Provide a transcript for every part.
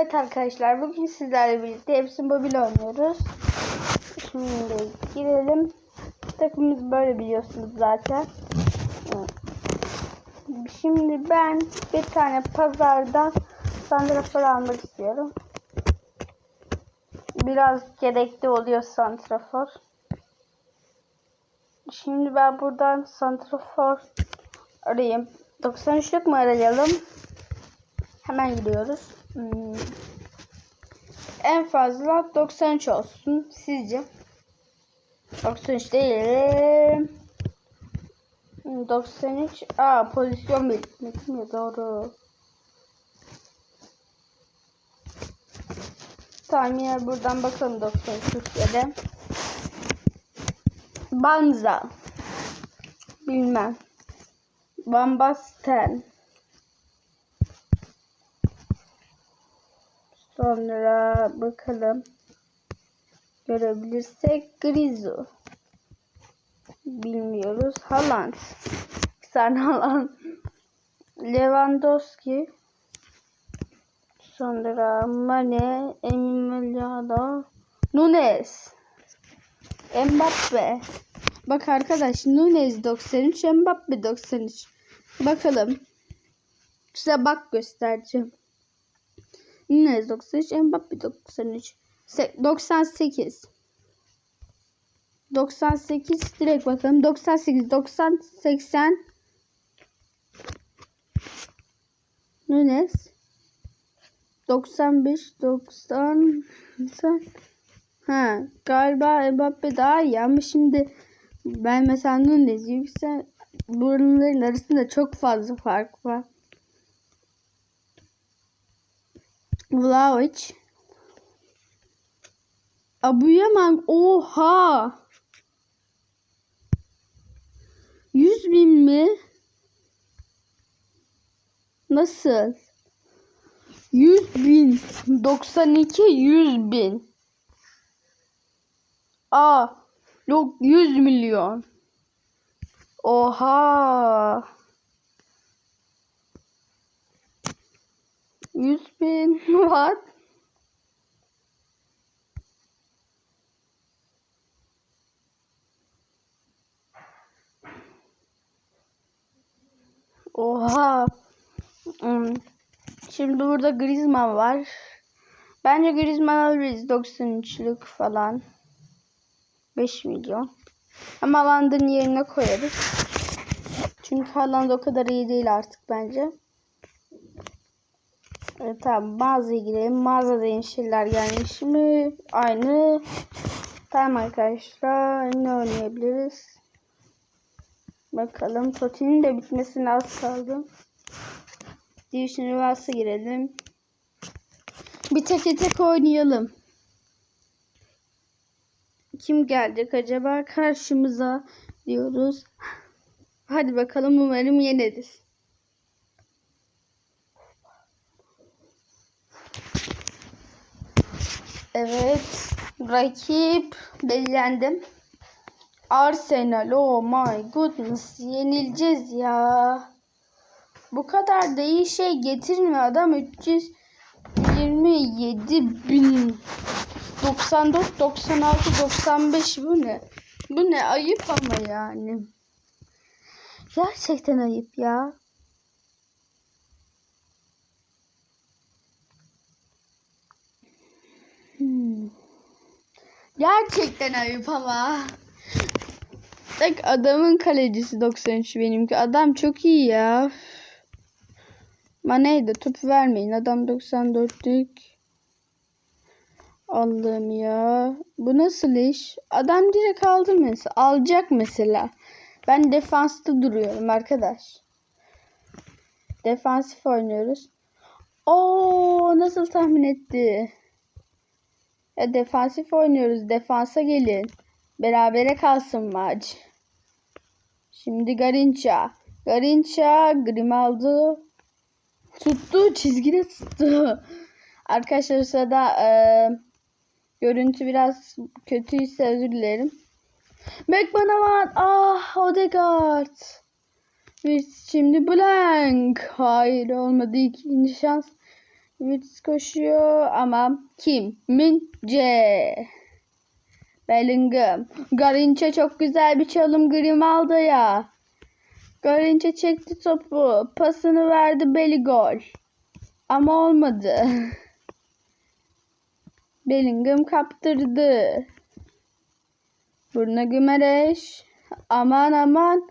Evet arkadaşlar bugün sizlerle birlikte hepsini mobil oynuyoruz. Şimdi girelim. Takımımız böyle biliyorsunuz zaten. Şimdi ben bir tane pazardan santrafor almak istiyorum. Biraz gerekli oluyor santrafor. Şimdi ben buradan santrafor arayayım. 93'lük mü arayalım? Hemen gidiyoruz. Hmm. En fazla 93 olsun. Sizce? 93 değil. 93. Aa pozisyon belirtmek mi? Doğru. Tamam yine buradan bakalım 93 Türkiye'de. Banza. Bilmem. Bambasten. Sonra bakalım. Görebilirsek Grizu. Bilmiyoruz. Haaland. Sen Haaland. Lewandowski. Sonra Mane. Emiliano. Nunes. Mbappe. Bak arkadaş Nunes 93, Mbappe 93. Bakalım. Size bak göstereceğim. Nunes 93, Mbappe 93. 98. 98 direkt bakalım. 98, 90, 80. Nunes. 95, 90, 90. Ha, galiba Mbappe daha iyi ama şimdi ben mesela Nunes yüksel bunların arasında çok fazla fark var. Vlaovic. Abuyaman oha. 100 bin mi? Nasıl? 100 bin. 92 100 bin. Aa. Yok 100 milyon. Oha. 100 bin what? Oha. Hmm. Şimdi burada Griezmann var. Bence Griezmann alırız 93'lük falan. 5 milyon. Ama Haaland'ın yerine koyarız. Çünkü Haaland o kadar iyi değil artık bence. Evet tamam mağazaya girelim. Mağazada yeni şeyler gelmiş mi? Aynı. Tamam arkadaşlar. Ne oynayabiliriz? Bakalım. Toti'nin de bitmesine az kaldı. Division Rivals'a girelim. Bir tek tek oynayalım. Kim gelecek acaba karşımıza diyoruz. Hadi bakalım umarım yeneriz. Evet. Rakip belirlendim. Arsenal. Oh my goodness. Yenileceğiz ya. Bu kadar da iyi şey getirmiyor adam 327 bin 94 96 95 bu ne? Bu ne ayıp ama yani. Gerçekten ayıp ya. Gerçekten ayıp ama. Bak adamın kalecisi 93 benimki. Adam çok iyi ya. Mane'ye de top vermeyin. Adam 94'lük. Allah'ım ya. Bu nasıl iş? Adam direkt aldı mesela. Alacak mesela. Ben defansta duruyorum arkadaş. Defansif oynuyoruz. Oo nasıl tahmin etti? Ya defansif oynuyoruz. Defansa gelin. Berabere kalsın maç. Şimdi Garinça. Garinça Grimaldo tuttu. Çizgide tuttu. Arkadaşlar sırada e, görüntü biraz kötüyse özür dilerim. McManaman. Ah Odegaard. Şimdi Blank. Hayır olmadı. ikinci şans. Wirtz koşuyor ama kim? Mince. Bellingham. Garinçe çok güzel bir çalım Grimaldo ya. Garinçe çekti topu. Pasını verdi Beli gol. Ama olmadı. Bellingham kaptırdı. Burna Gümereş. Aman aman.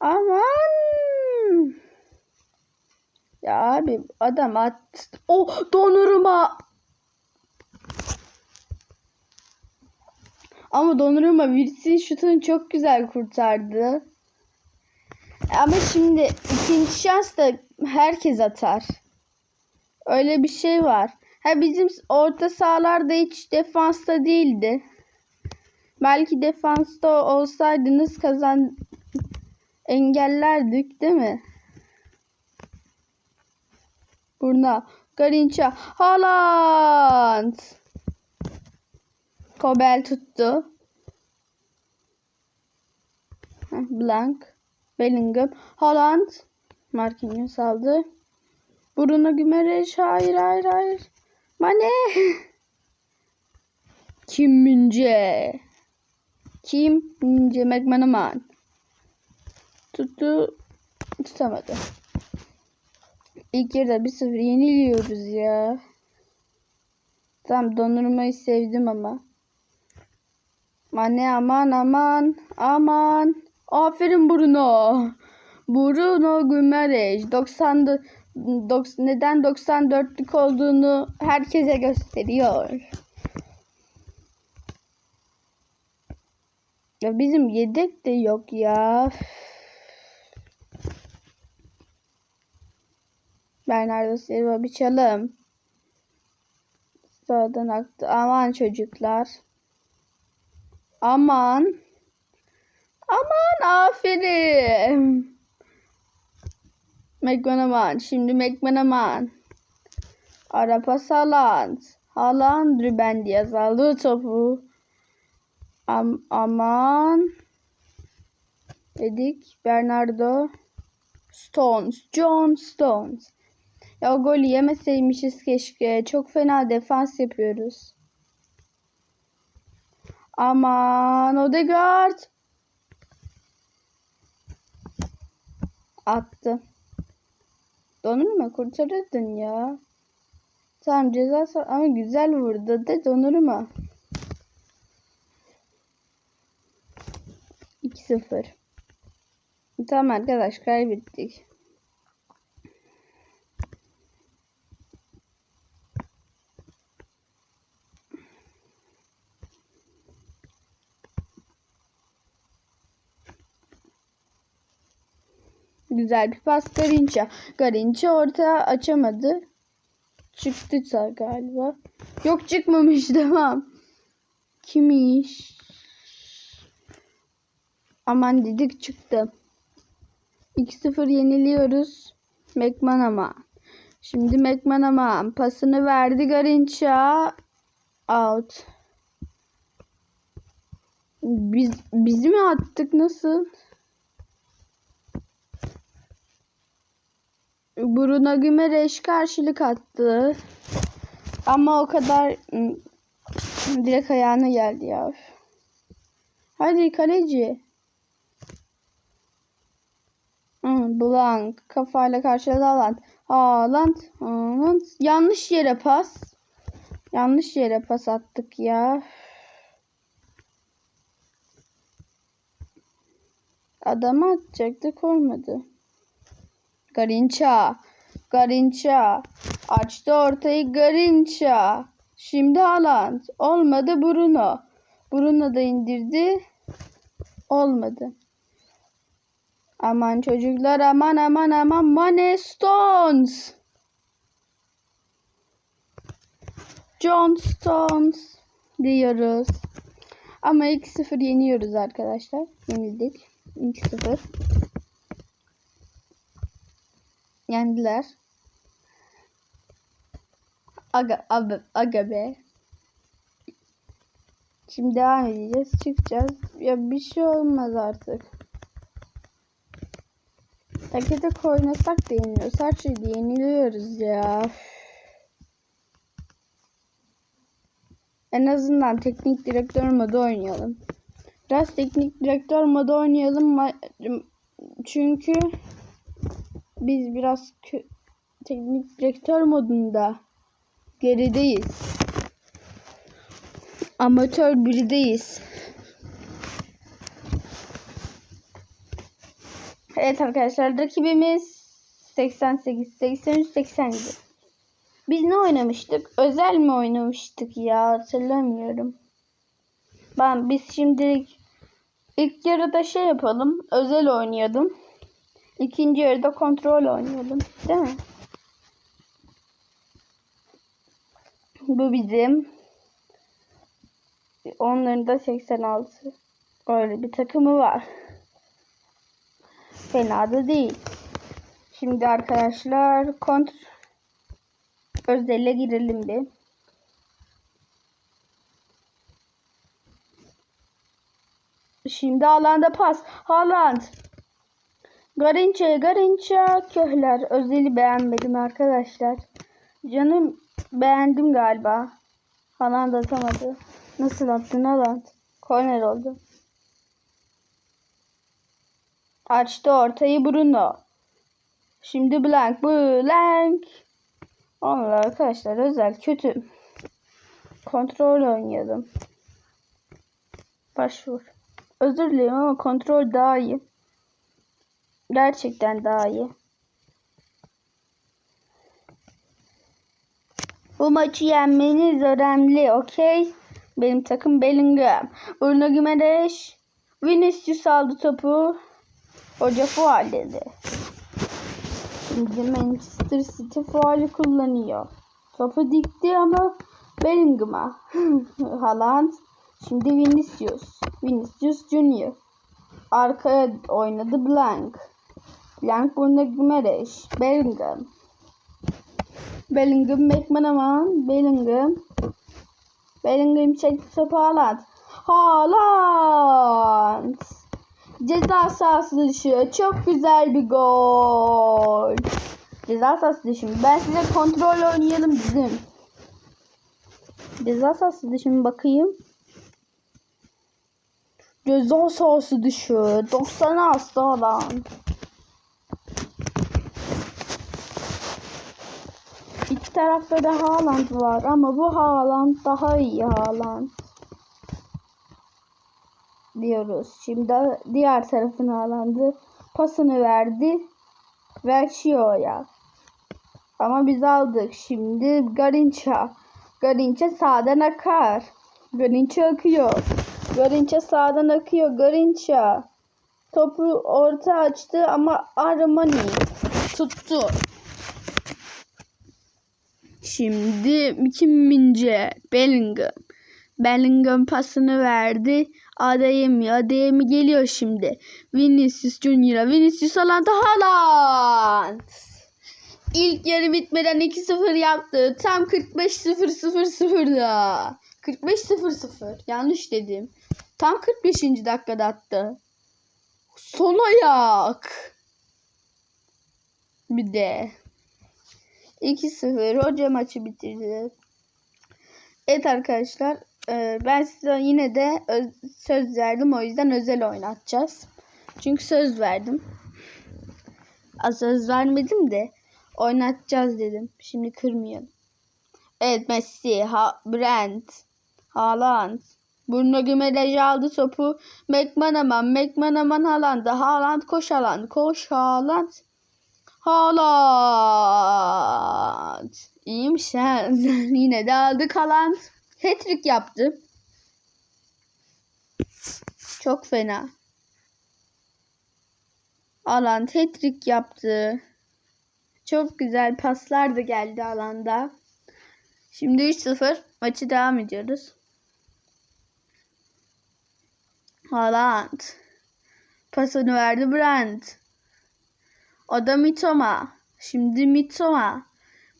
Aman. Ya abi adam at. Oh donurma. Ama donurma Wirtz'in şutunu çok güzel kurtardı. Ama şimdi ikinci şans da herkes atar. Öyle bir şey var. Ha bizim orta sahalarda hiç defansta değildi. Belki defansta olsaydınız kazan engellerdik değil mi? Burna, Garinça, Haaland. Kobel tuttu. Blank, Bellingham, Haaland. Marquinhos aldı. Bruno Gümereş, hayır hayır hayır. Mane. Kim Mince? Kim Mince McManaman. Tuttu. Tutamadı. İlk yarıda 1-0 yeniliyoruz ya. Tamam dondurmayı sevdim ama. Anne aman aman aman. Aferin Bruno. Bruno Guimaraes 90 90 neden 94'lük olduğunu herkese gösteriyor. Ya bizim yedek de yok ya. Bernardo Silva bir çalım. Sağdan aktı. Aman çocuklar. Aman. Aman aferin. McManaman. Şimdi McManaman. Arapa Haaland. Haaland Ruben Diaz aldı topu. Am aman. Dedik. Bernardo. Stones. John Stones. Ya o golü yemeseymişiz keşke. Çok fena defans yapıyoruz. Aman Odegaard. Attı. Donurma kurtarırdın ya. Tamam ceza ama güzel vurdu de donurma. 2-0. Tamam arkadaş kaybettik. Güzel bir pas Garinça. Garinça orta açamadı. Çıktı galiba. Yok çıkmamış devam. Kimiş? Aman dedik çıktı. 2-0 yeniliyoruz. McManaman. Şimdi McManaman pasını verdi Garinça. Out. Biz, bizi mi attık nasıl? Bruno Gümereş karşılık attı. Ama o kadar ım, direkt ayağına geldi ya. Hadi kaleci. Blank kafayla karşıladı Haaland. Haaland. Haaland. Yanlış yere pas. Yanlış yere pas attık ya. Adama atacaktık olmadı. Garinça. Garinça. Açtı ortayı Garinça. Şimdi Haaland. Olmadı Bruno. Bruno da indirdi. Olmadı. Aman çocuklar aman aman aman Mane Stones. John Stones diyoruz. Ama 2-0 yeniyoruz arkadaşlar. Yenildik. 2-0 yendiler. Aga, aga, aga be. Şimdi devam edeceğiz. Çıkacağız. Ya bir şey olmaz artık. Takete oynasak da yeniliyoruz. Her şeyde yeniliyoruz ya. En azından teknik direktör modu oynayalım. Biraz teknik direktör modu oynayalım. Çünkü biz biraz teknik direktör modunda gerideyiz. Amatör birideyiz. Evet arkadaşlar rakibimiz 88, 83, 87. Biz ne oynamıştık? Özel mi oynamıştık ya? Hatırlamıyorum. Ben biz şimdilik ilk yarıda şey yapalım. Özel oynayalım. İkinci yarıda kontrol oynayalım. Değil mi? Bu bizim. Onların da 86. Öyle bir takımı var. Fena da değil. Şimdi arkadaşlar kont özele girelim bir. Şimdi alanda pas. Haaland. Garinçe, Garinçe, Köhler. Özeli beğenmedim arkadaşlar. Canım beğendim galiba. Haaland atamadı. Nasıl attın Haaland? Korner oldu. Açtı ortayı Bruno. Şimdi blank blank. Onlar arkadaşlar özel kötü. Kontrol oynayalım. Başvur. Özür dilerim ama kontrol daha iyi. Gerçekten daha iyi. Bu maçı yenmeniz önemli, okey? Benim takım Bellingham. Bruno Gimenez. Vinicius aldı topu. Hoca faal dedi. Şimdi Manchester City faali kullanıyor. Topu dikti ama Bellingham'a. Haaland. Şimdi Vinicius. Vinicius Junior. Arkaya oynadı Blank. Blank Bruno Gimenez. Bellingham. Bellingham McManaman. Bellingham. Bellingham çekti topu Haaland. Haaland. Ceza sahası dışı. Çok güzel bir gol. Ceza sahası dışı. Ben size kontrol oynayalım bizim. Ceza sahası dışı mı bakayım. Ceza sahası dışı. 90 hasta alan. İki tarafta da Haaland var ama bu Haaland daha iyi Haaland. Diyoruz. Şimdi diğer tarafın Haaland'ı pasını verdi. Versio'ya. Ama biz aldık. Şimdi Garinça. Garinça sağdan akar. Garinça akıyor. Garinça sağdan akıyor. Garinça. Topu orta açtı ama Armani tuttu. Şimdi Kim Mince Bellingham. Bellingham pasını verdi. Adeyemi, Adeyemi geliyor şimdi. Vinicius Junior'a. Vinicius Haaland Haaland. İlk yarı bitmeden 2-0 yaptı. Tam 45-0-0-0'da. 45-0-0. Yanlış dedim. Tam 45. dakikada attı. Son ayak. Bir de. 2-0 hoca maçı bitirdi. Evet arkadaşlar e, ben size yine de öz- söz verdim o yüzden özel oynatacağız. Çünkü söz verdim. Az söz vermedim de oynatacağız dedim. Şimdi kırmayalım. Evet Messi, ha Brent, Haaland, Bruno Gimenez aldı topu. McManaman, McManaman Haaland'a. Haaland koş Haaland, koş Haaland. Haaland. İyiymiş ha. Yine de aldık Haaland. Hat-trick yaptı. Çok fena. Haaland hat-trick yaptı. Çok güzel paslar da geldi alanda. Şimdi 3-0 maçı devam ediyoruz. Haaland. Pasını verdi Brandt. O da Mitoma. Şimdi Mitoma.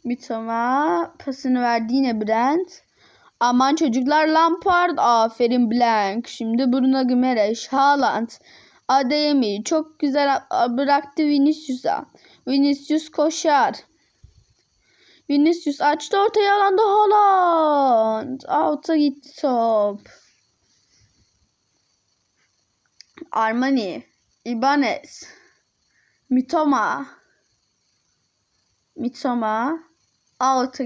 Mitoma pasını verdi yine Brent. Aman çocuklar Lampard. Aferin Blank. Şimdi Bruno Gimenez. Haaland. Adeyemi çok güzel bıraktı Vinicius'a. Vinicius koşar. Vinicius açtı ortaya alanda Haaland. Out'a gitti top. Armani. Ibanez. Mitoma. Mitoma. Out'a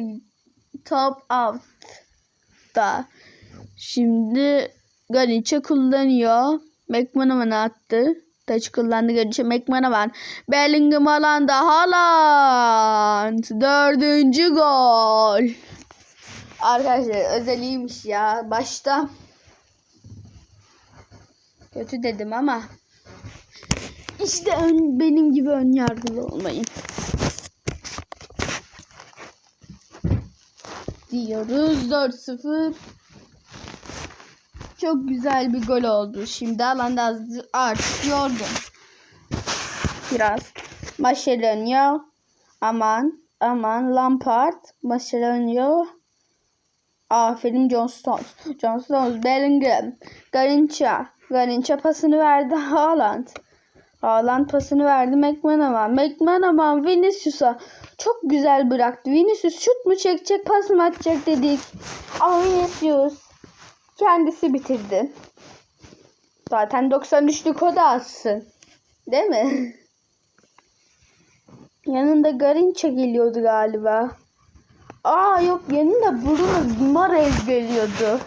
top out da. Şimdi Ganiç'e kullanıyor. McManaman attı. Taç kullandı Ganiç'e McManaman. Bellingham alanda Haaland. Dördüncü gol. Arkadaşlar özeliymiş ya. Başta kötü dedim ama işte ön, benim gibi ön yargılı olmayın. diyoruz. 4-0. Çok güzel bir gol oldu. Şimdi alanda az- artık yorgun. Biraz. Maşelonyo. Aman. Aman. Lampard. Maşelonyo. Aferin John Stones. John Stones. Bellingham. Garinça. Garinça pasını verdi Haaland. Haaland pasını verdi McManaman. McManaman Vinicius'a çok güzel bıraktı. Vinicius şut mu çekecek, pas mı atacak dedik. Ama Vinicius kendisi bitirdi. Zaten 93'lük o da atsın. Değil mi? Yanında Garinça geliyordu galiba. Aa yok yanında Bruno Guimaraes geliyordu.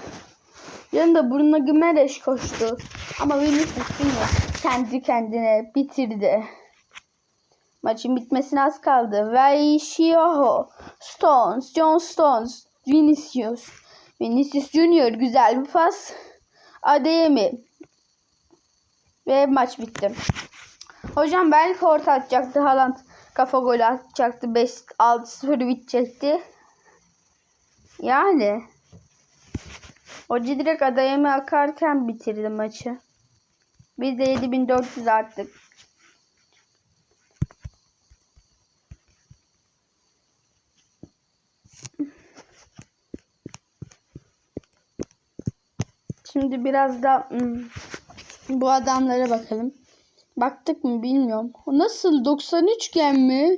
Yanında Bruno Guimaraes koştu. Ama Vinicius yine kendi kendine bitirdi. Maçın bitmesine az kaldı. Vaishioho, Stones, John Stones, Vinicius. Vinicius Junior güzel bir pas. Adeyemi. Ve maç bitti. Hocam belki orta atacaktı. Haaland kafa golü atacaktı. 5-6-0 bitecekti. Yani. Hoca direkt Adeyemi akarken bitirdi maçı. Biz de 7400 arttık. Şimdi biraz da hmm, bu adamlara bakalım. Baktık mı bilmiyorum. Nasıl 93 gen mi?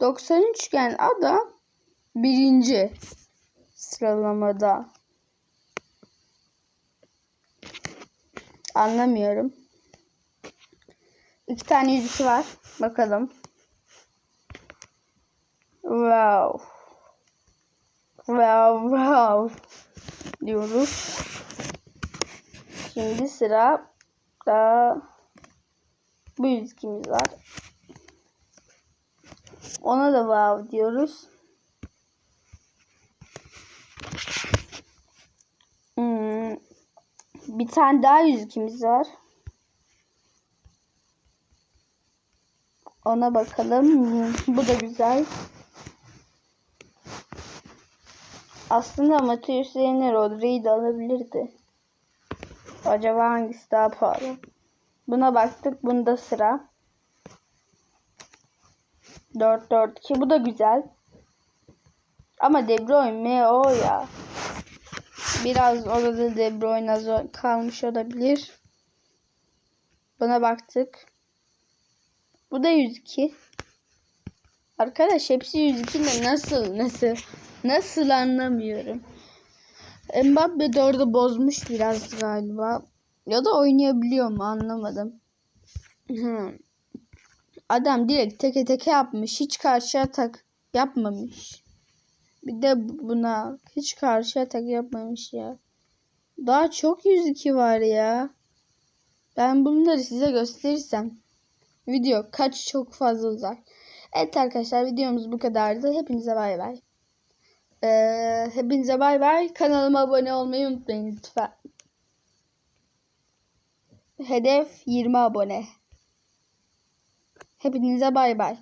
93 gen adam birinci sıralamada. Anlamıyorum. İki tane yüzüğü var. Bakalım. Wow. Wow wow diyoruz. Şimdi sıra da bu yüzükümüz var. Ona da wow diyoruz. Hmm. Bir tane daha yüzükümüz var. Ona bakalım. Bu da güzel. Aslında Mateus yerine Rodri'yi de alabilirdi. Acaba hangisi daha pahalı? Buna baktık. Bunda sıra. 4-4-2. Bu da güzel. Ama De Bruyne o ya. Biraz orada De Bruyne az kalmış olabilir. Buna baktık. Bu da 102. Arkadaş hepsi 102 de nasıl nasıl nasıl anlamıyorum. Mbappe de orada bozmuş biraz galiba. Ya da oynayabiliyor mu anlamadım. Hı. Adam direkt teke teke yapmış. Hiç karşı atak yapmamış. Bir de buna hiç karşı atak yapmamış ya. Daha çok 102 var ya. Ben bunları size gösterirsem video kaç çok fazla uzar. Evet arkadaşlar videomuz bu kadardı. Hepinize bay bay. Ee, hepinize bay bay. Kanalıma abone olmayı unutmayın lütfen. Hedef 20 abone. Hepinize bay bay.